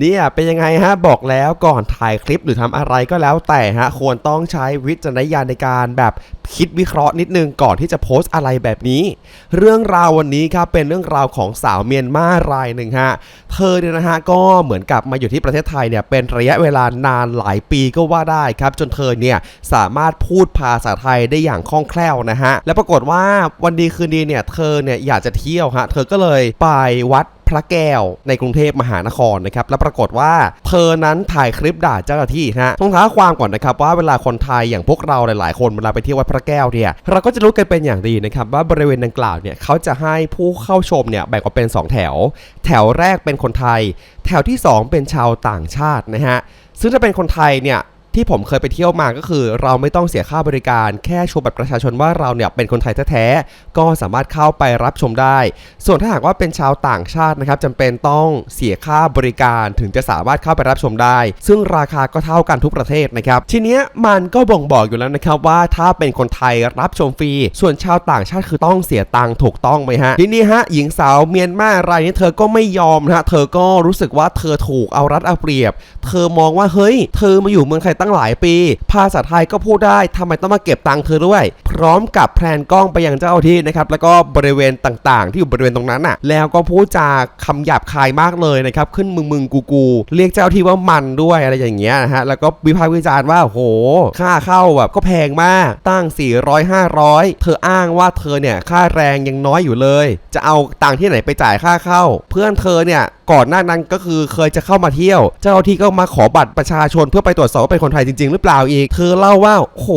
เนี่ยเป็นยังไงฮะบอกแล้วก่อนถ่ายคลิปหรือทำอะไรก็แล้วแต่ฮะควรต้องใช้วิจารณญาณในการแบบคิดวิเคราะห์นิดนึงก่อนที่จะโพสต์อะไรแบบนี้ เรื่องราววันนี้ครับเป็นเรื่องราวของสาวเมียนมารายหนึ่งฮะเธอเนี่ยนะฮะก็เหมือนกับมาอยู่ที่ประเทศไทยเนี่ยเป็นระยะเวลานานหลายปีก็ว่าได้ครับจนเธอเนี่ยสามารถพูดภาษาไทยได้อย่างคล่องแคล่วนะฮะและปรากฏว่าวันดีคืนดีเนี่ยเธอเนี่ยอยากจะเที่ยวฮะเธอก็เลยไปวัด พระแก้วในกรุงเทพมหานครนะครับแล้วปรากฏว่าเธอนั้นถ่ายคลิปด่าเจ้าหน้าที่ฮะต้องท้าความก่อนนะครับว่าเวลาคนไทยอย่างพวกเราหลาย ๆ คนเวลาไปเที่ยววัดพระแก้วเนี่ยเราก็จะรู้กันเป็นอย่างดีนะครับว่าบริเวณดังกล่าวเนี่ยเขาจะให้ผู้เข้าชมเนี่ยแบ่งออกเป็น 2 แถว แถวแรกเป็นคนไทย แถวที่ 2 เป็นชาวต่างชาตินะฮะซึ่งถ้าเป็นคนไทยเนี่ย ที่ผมเคยไปเที่ยวมาก็คือ เราไม่ต้องเสียค่าบริการ แค่โชว์บัตรประชาชนว่าเราเนี่ยเป็นคนไทยแท้ๆก็สามารถเข้าไปรับชมได้ ส่วนถ้าหากว่าเป็นชาวต่างชาตินะครับจำเป็นต้องเสียค่าบริการถึงจะสามารถเข้าไปรับชมได้ ซึ่งราคาก็เท่ากันทุกประเทศนะครับทีเนี้ยมันก็บ่งบอกอยู่แล้วนะครับว่าถ้าเป็นคนไทยรับชมฟรี ส่วนชาวต่างชาติคือต้องเสียตังค์ถูกต้องไหมฮะทีนี้ฮะหญิงสาวเมียนมารายนี้เธอก็ไม่ยอมนะฮะเธอก็รู้สึกว่าเธอถูกเอารัดเอาเปรียบ เธอมองว่าเฮ้ย เธอมาอยู่เมืองไทยตั้งหลายปี ภาษาไทยก็พูดได้ทำไมต้องมาเก็บตังค์เธอด้วย พร้อมกับแพลนกล้องไปยังเจ้าที่นะครับแล้วก็บริเวณต่างๆ ที่อยู่บริเวณตรงนั้นน่ะ แล้วก็พูดจาคำหยาบคายมากเลยนะครับขึ้นมึงมึงกูกูเรียกเจ้าที่ว่ามันด้วยอะไรอย่างเงี้ยนะฮะแล้วก็วิพากษ์วิจารณ์ว่าโห ค่าเข้าแบบก็แพงมากตั้ง 400 500 เธออ้างว่าเธอเนี่ยค่าแรงยังน้อยอยู่เลย จะเอาตังค์ที่ไหนไปจ่ายค่าเข้า เพื่อนเธอเนี่ยก่อนหน้านั้นก็คือเคยจะเข้ามาเที่ยว เจ้าหน้าที่ก็มาขอบัตรประชาชนเพื่อไปตรวจสอบว่าเป็นคนไทยจริง ๆ หรือเปล่าอีก เธอเล่าว่าโห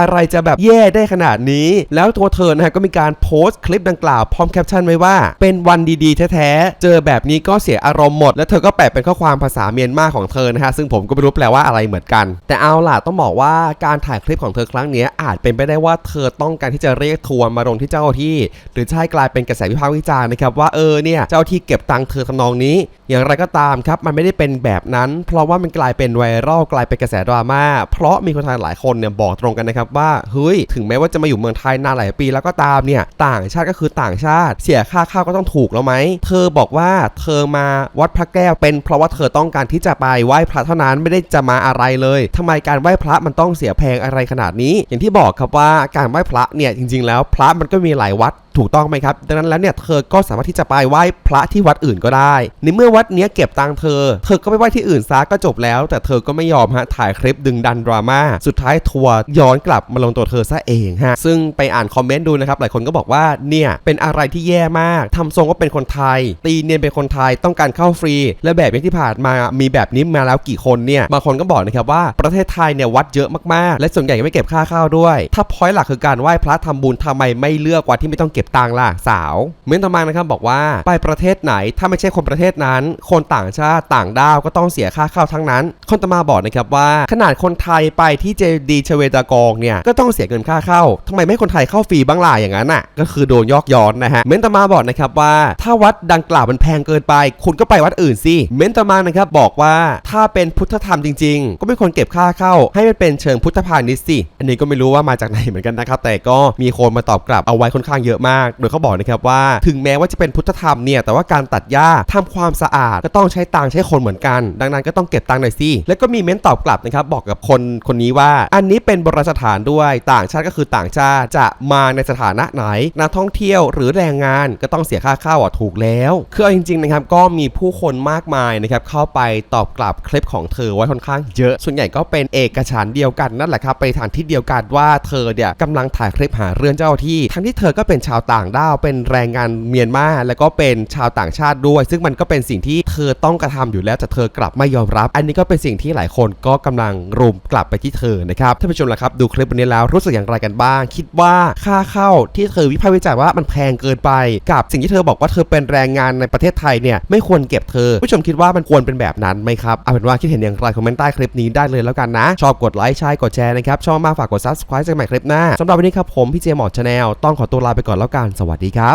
อะไรจะแบบแย่ได้ขนาดนี้ แล้วตัวเธอนะฮะก็มีการโพสต์คลิปดังกล่าวพร้อมแคปชั่นไว้ว่า เป็นวันดีๆแท้ๆ เจอแบบนี้ก็เสียอารมณ์หมด แล้วเธอก็แปะเป็นข้อความภาษาเมียนมาของเธอนะฮะซึ่งผมก็ไม่รู้แปลว่าอะไรเหมือนกัน แต่เอาล่ะต้องบอกว่าการถ่ายคลิปของเธอครั้งนี้อาจเป็นไปได้ว่าเธอต้องการที่จะเรียกทัวร์มาลงที่เจ้าที่ หรือให้กลายเป็นกระแสวิพากษ์วิจารณ์นะครับว่าเออเนี่ยเจ้าที่เก็บตังค์เธอทำนองนี้ อย่างไรก็ตามครับมันไม่ได้เป็นแบบนั้น เพราะว่ามันกลายเป็นไวรัลกลายเป็นกระแสดราม่าเพราะมีคนไทยหลายคนเนี่ยบอกตรงกันนะครับว่าเฮ้ยถึงแม้ว่าจะมาอยู่เมืองไทยนานหลายปีแล้วก็ตามเนี่ยต่างชาติก็คือต่างชาติ เสียค่าข้าวก็ต้องถูกแล้วไหมเธอบอกว่าเธอมาวัดพระแก้วเป็น เพราะว่าเธอต้องการที่จะไปไหว้พระเท่านั้นไม่ได้จะมาอะไรเลยทำไมการไหว้พระมันต้องเสียแพงอะไรขนาดนี้ อย่างที่บอกครับว่าการไหว้พระเนี่ยจริง ๆ แล้วพระมันก็มีหลายวัด ถูกต้องไหมครับ ดังนั้นแล้วเนี่ยเธอก็สามารถที่จะไปไหว้พระที่วัดอื่นก็ได้ ในเมื่อวัดเนี้ยเก็บตังค์เธอ เธอก็ไปไหว้ที่อื่นซะก็จบแล้ว แต่เธอก็ไม่ยอมฮะถ่ายคลิปดึงดันดราม่าสุดท้ายทัวร์ย้อนกลับมาลงตัวเธอซะเองฮะซึ่งไปอ่านคอมเมนต์ดูนะครับหลายคนก็บอกว่าเนี่ยเป็นอะไรที่แย่มากทำทรงว่าเป็นคนไทย ตีเนียนเป็นคนไทยต้องการเข้าฟรี และแบบที่ผ่านมามีแบบนี้มาแล้วกี่คนเนี่ยบางคนก็บอกนะครับว่าประเทศไทยเนี่ยวัดเยอะมากๆ และส่วนใหญ่ไม่เก็บค่าเข้าด้วย ถ้าพอยต์หลักคือการไหว้พระทำบุญทำไมไม่เลือกว่าที่ไม่ต้องเก็บตังล่ะสาวเม้นต่อมานะครับบอกว่าไปประเทศไหนถ้าไม่ใช่คนประเทศนั้น คนต่างชาติต่างด้าวก็ต้องเสียค่าเข้าทั้งนั้น คนต่อมาบอกนะครับว่า ขนาดคนไทยไปที่เจดีชเวดากองเนี่ยก็ต้องเสียเงินค่าเข้าทำไมไม่คนไทยเข้าฟรีบ้างล่ะอย่างนั้นอะก็คือโดนยอกย้อนนะฮะเม้นต่อมาบอกนะครับว่า ถ้าวัดดังกล่าวมันแพงเกินไป คุณก็ไปวัดอื่นสิเม้นต่อมานะครับบอกว่าถ้าเป็นพุทธธรรมจริง ๆ ก็ไม่ควรเก็บค่าเข้า ให้มันเป็นเชิงพุทธพาณิชย์สิอันนี้ก็ไม่รู้ว่ามาจากไหนเหมือนกันนะครับแต่ก็มีคนมาตอบกลับเอาไว้ค่อนข้างเยอะมากโดยเขาบอกนะครับว่า ถึงแม้ว่าจะเป็นพุทธธรรมเนี่ยแต่ว่าการตัดหญ้าทำความสะอาดก็ต้องใช้ตังใช้คนเหมือนกัน ดังนั้นก็ต้องเก็บตังหน่อยสิแล้วก็มีเม้นตอบกลับนะครับบอกกับคนคนนี้ว่า อันนี้เป็นโบราณสถานด้วยต่างชาติก็คือต่างชาติจะมาในสถานะไหนนักท่องเที่ยวหรือแรงงานก็ต้องเสียค่าเข้าอะถูกแล้วคือเอาจริงๆนะครับก็มีผู้คนมากมายนะครับเข้าไปตอบกลับคลิปของเธอไว้ค่อนข้างเยอะ ส่วนใหญ่ก็เป็นเอกฉันเดียวกันนั่นแหละครับไปทางที่เดียวกันว่าเธอเนี่ยกำลังถ่ายคลิปหาเรื่องเจ้าที่ ทั้งที่เธอก็เป็นชาวต่างด้าว เป็นแรงงานเมียนมาแล้วก็เป็นชาวต่างชาติด้วย ซึ่งมันก็เป็นสิ่งที่เธอต้องกระทำอยู่แล้วแต่เธอกลับไม่ยอมรับ อันนี้ก็เป็นสิ่งที่หลายคนก็กำลังรุมกลับไปที่เธอนะครับท่านผู้ชมล่ะครับดูคลิปวันนี้แล้วรู้สึกอย่างไรกันบ้าง คิดว่าค่าเข้าที่เธอวิพากษ์วิจารณ์ว่ามันแพงเกินไป กับสิ่งที่เธอบอกว่าเธอเป็นแรงงานในประเทศไทยเนี่ยไม่ควรเก็บเธอ ผู้ชมคิดว่ามันควรเป็นแบบนั้นไหมครับเอาเป็นว่าคิดเห็นอย่างไรคอมเมนต์ใต้คลิปนี้ได้เลยแล้วกันนะ ชอบกดไลค์ใช่กดแชร์นะครับชอบมากฝากกด subscribe เจอกันใหม่คลิปหน้าสำหรับวันนี้ครับผมพี่เจหมอชาแนลต้องขอตัวลาไปก่อนแล้วกันสวัสดีครับ